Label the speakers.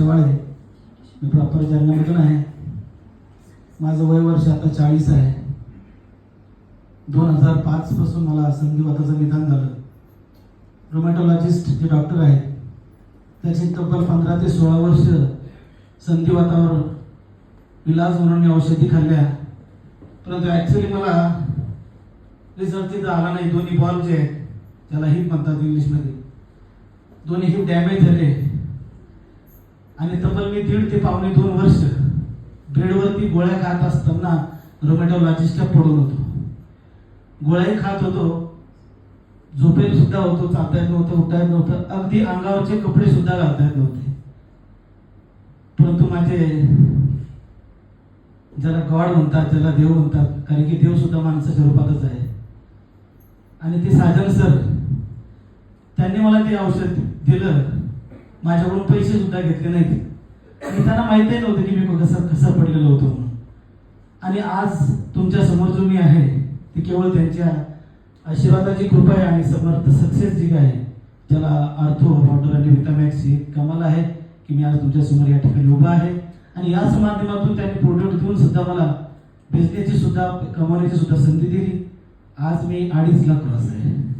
Speaker 1: आहे. मी प्रॉपर जालन्यामधून आहे. माझं वय वर्ष आता चाळीस आहे. दोन हजार पाच पासून मला संधिवाताचं निदान झालं. रोमॅटोलॉजिस्ट जे डॉक्टर आहेत. त्याची तब्बल पंधरा ते सोळा वर्ष संधिवातावर इलाज म्हणून मी औषधी खाल्ल्या. परंतु ॲक्च्युली मला रिझल्ट तिथं आला नाही. दोन्ही बॉल जे आहेत त्याला हिप म्हणतात इंग्लिशमध्ये दोन्ही हिप डॅमेज झाले. आणि तब्बल मी दीड ते पावणे दोन वर्ष बेडवरती गोळ्या खात असताना रोमॅटोलॉजिस्टला पडून होतो. गोळ्याही खात होतो. झोपेल सुद्धा होतो चालता येत नव्हतं उठता येत नव्हतं. अगदी अंगावरचे कपडे सुद्धा घालता येत नव्हते. परंतु माझे ज्याला गॉड म्हणतात ज्याला देव म्हणतात कारण की देव सुद्धा माणसाच्या रूपातच आहे. आणि ते साजन सर त्यांनी मला ते औषध दिलं. माझ्याकडून पैसे सुद्धा घेतले नाहीत. आणि त्यांना माहितही नव्हतं की मी कसं कसं पडलेलो होतो म्हणून. आणि आज तुमच्यासमोर जो मी आहे ते केवळ त्यांच्या आशीर्वादाची कृपा आहे आणि समर्थ सक्सेस जी आहे ज्याला आर्थो पावडर आणि विटामॅक्स ही कमाल आहे की मी आज तुमच्यासमोर या ठिकाणी उभा आहे. आणि याच माध्यमातून त्यांनी प्रोडक्ट देऊन सुद्धा मला बिझनेसची सुद्धा कमवण्याची सुद्धा संधी दिली. आज मी अडीच लाख क्रॉस आहे.